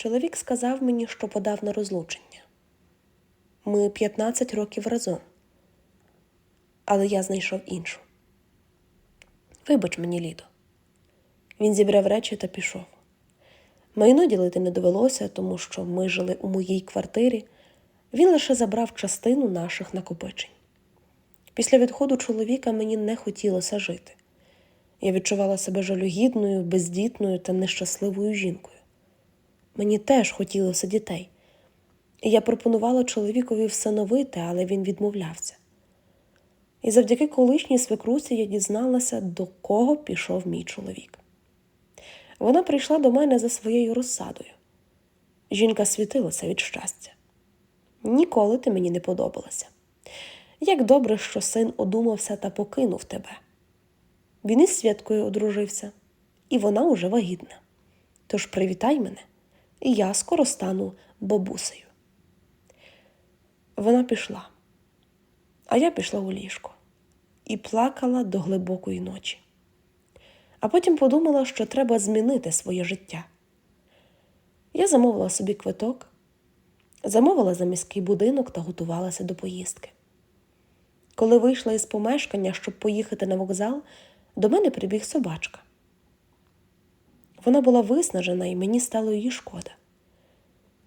чоловік сказав мені, що подав на розлучення. Ми 15 років разом, але я знайшов іншу. Вибач мені, Лідо. Він зібрав речі та пішов. Майно ділити не довелося, тому що ми жили у моїй квартирі. Він лише забрав частину наших накопичень. Після відходу чоловіка мені не хотілося жити. Я відчувала себе жалюгідною, бездітною та нещасливою жінкою. Мені теж хотілося дітей. І я пропонувала чоловікові всиновити, але він відмовлявся. І завдяки колишній свекрусі я дізналася, до кого пішов мій чоловік. Вона прийшла до мене за своєю розсадою. Жінка світилася від щастя. Ніколи ти мені не подобалася. Як добре, що син одумався та покинув тебе. Він із святкою одружився, і вона уже вагітна. Тож привітай мене, і я скоро стану бабусею. Вона пішла, а я пішла у ліжко і плакала до глибокої ночі. А потім подумала, що треба змінити своє життя. Я замовила собі квиток, замовила за міський будинок та готувалася до поїздки. Коли вийшла із помешкання, щоб поїхати на вокзал, до мене прибіг собачка. Вона була виснажена, і мені стало її шкода.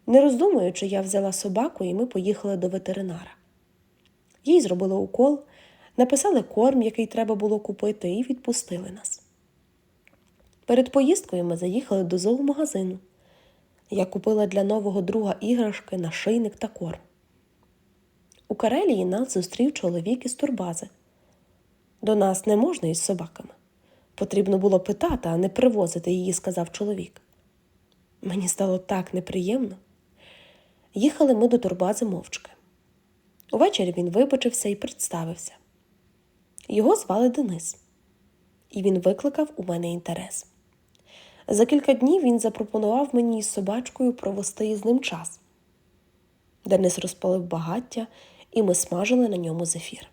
Не роздумуючи, я взяла собаку, і ми поїхали до ветеринара. Їй зробили укол, написали корм, який треба було купити, і відпустили нас. Перед поїздкою ми заїхали до зоомагазину. Я купила для нового друга іграшки, нашийник та корм. У Карелії нас зустрів чоловік із турбази. До нас не можна із собаками. Потрібно було питати, а не привозити її, сказав чоловік. Мені стало так неприємно. Їхали ми до турбази мовчки. Увечері він вибачився і представився. Його звали Денис, і він викликав у мене інтерес. За кілька днів він запропонував мені із собачкою провести із ним час. Денис розпалив багаття, і ми смажили на ньому зефір.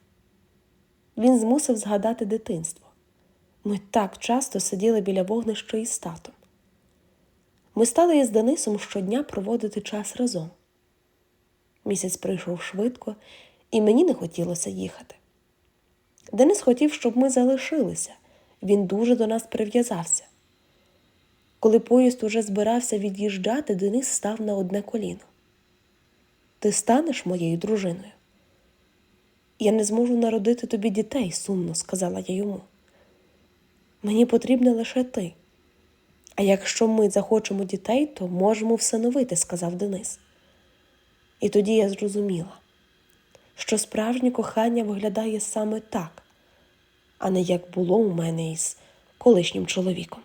Він змусив згадати дитинство. Ми так часто сиділи біля вогнища із татом. Ми стали із Денисом щодня проводити час разом. Місяць пройшов швидко, і мені не хотілося їхати. Денис хотів, щоб ми залишилися. Він дуже до нас прив'язався. Коли поїзд уже збирався від'їжджати, Денис став на одне коліно. Ти станеш моєю дружиною? Я не зможу народити тобі дітей, сумно сказала я йому. Мені потрібна лише ти. А якщо ми захочемо дітей, то можемо всиновити, сказав Денис. І тоді я зрозуміла, що справжнє кохання виглядає саме так, а не як було у мене із колишнім чоловіком.